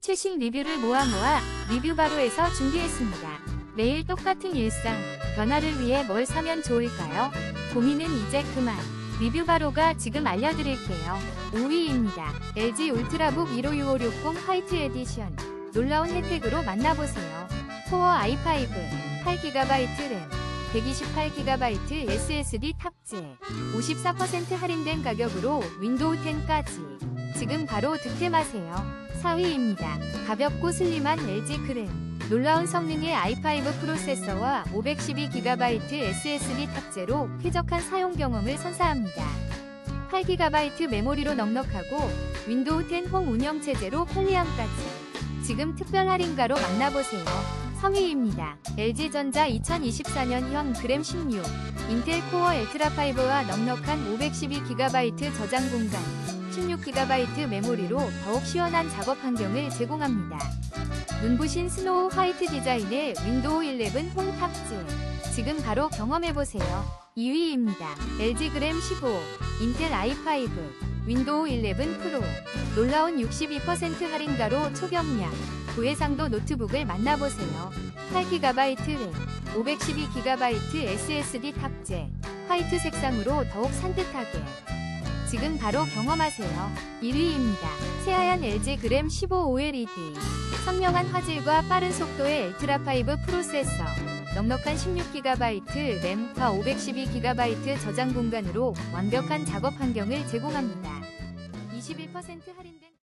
최신 리뷰를 모아 모아 리뷰 바로에서 준비했습니다. 매일 똑같은 일상, 변화를 위해 뭘 사면 좋을까요? 고민은 이제 그만. 리뷰 바로가 지금 알려드릴게요. 5위입니다. LG 울트라북 15660 화이트 에디션. 놀라운 혜택으로 만나보세요. 코어 i5, 8GB 램, 128GB SSD 탑재, 54% 할인된 가격으로 윈도우 10까지. 지금 바로 득템하세요. 4위입니다. 가볍고 슬림한 LG 그램. 놀라운 성능의 i5 프로세서와 512GB SSD 탑재로 쾌적한 사용 경험을 선사합니다. 8GB 메모리로 넉넉하고 윈도우 10 홈 운영 체제로 편리함까지. 지금 특별 할인가로 만나보세요. 3위입니다. LG전자 2024년형 그램 16 인텔 코어 엘트라5와 넉넉한 512GB 저장 공간 16GB 메모리로 더욱 시원한 작업 환경을 제공합니다. 눈부신 스노우 화이트 디자인의 윈도우 11 홈 탑재. 지금 바로 경험해보세요. 2위입니다. LG 그램 15, 인텔 i5, 윈도우 11 프로. 놀라운 62% 할인가로 초경량, 고해상도 노트북을 만나보세요. 8GB 램, 512GB SSD 탑재, 화이트 색상으로 더욱 산뜻하게. 지금 바로 경험하세요. 1위입니다. 새하얀 LG 그램 15 OLED. 선명한 화질과 빠른 속도의 엘트라5 프로세서. 넉넉한 16GB 램과 512GB 저장 공간으로 완벽한 작업 환경을 제공합니다. 21% 할인된